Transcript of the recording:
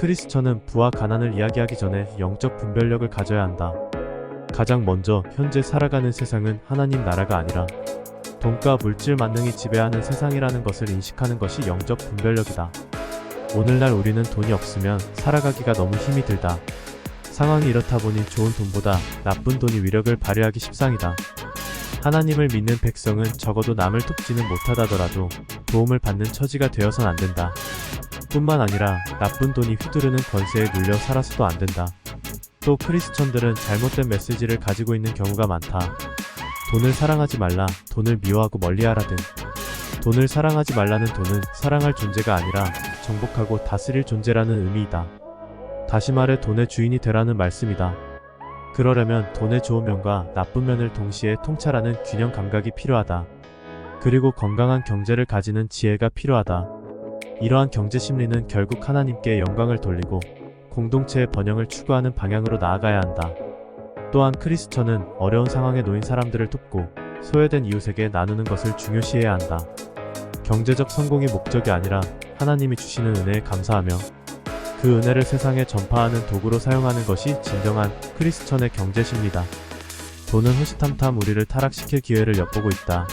크리스천은 부와 가난을 이야기하기 전에 영적 분별력을 가져야 한다. 가장 먼저 현재 살아가는 세상은 하나님 나라가 아니라 돈과 물질 만능이 지배하는 세상이라는 것을 인식하는 것이 영적 분별력이다. 오늘날 우리는 돈이 없으면 살아가기가 너무 힘이 들다. 상황이 이렇다 보니 좋은 돈보다 나쁜 돈이 위력을 발휘하기 십상이다. 하나님을 믿는 백성은 적어도 남을 돕지는 못하다더라도 도움을 받는 처지가 되어선 안 된다. 뿐만 아니라 나쁜 돈이 휘두르는 권세에 눌려 살아서도 안 된다. 또 크리스천들은 잘못된 메시지를 가지고 있는 경우가 많다. 돈을 사랑하지 말라, 돈을 미워하고 멀리하라 등. 돈을 사랑하지 말라는 돈은 사랑할 존재가 아니라 정복하고 다스릴 존재라는 의미이다. 다시 말해 돈의 주인이 되라는 말씀이다. 그러려면 돈의 좋은 면과 나쁜 면을 동시에 통찰하는 균형 감각이 필요하다. 그리고 건강한 경제를 가지는 지혜가 필요하다. 이러한 경제 심리는 결국 하나님께 영광을 돌리고 공동체의 번영을 추구하는 방향으로 나아가야 한다. 또한 크리스천은 어려운 상황에 놓인 사람들을 돕고 소외된 이웃에게 나누는 것을 중요시해야 한다. 경제적 성공이 목적이 아니라 하나님이 주시는 은혜에 감사하며 그 은혜를 세상에 전파하는 도구로 사용하는 것이 진정한 크리스천의 경제 심리다. 돈은 호시탐탐 우리를 타락시킬 기회를 엿보고 있다.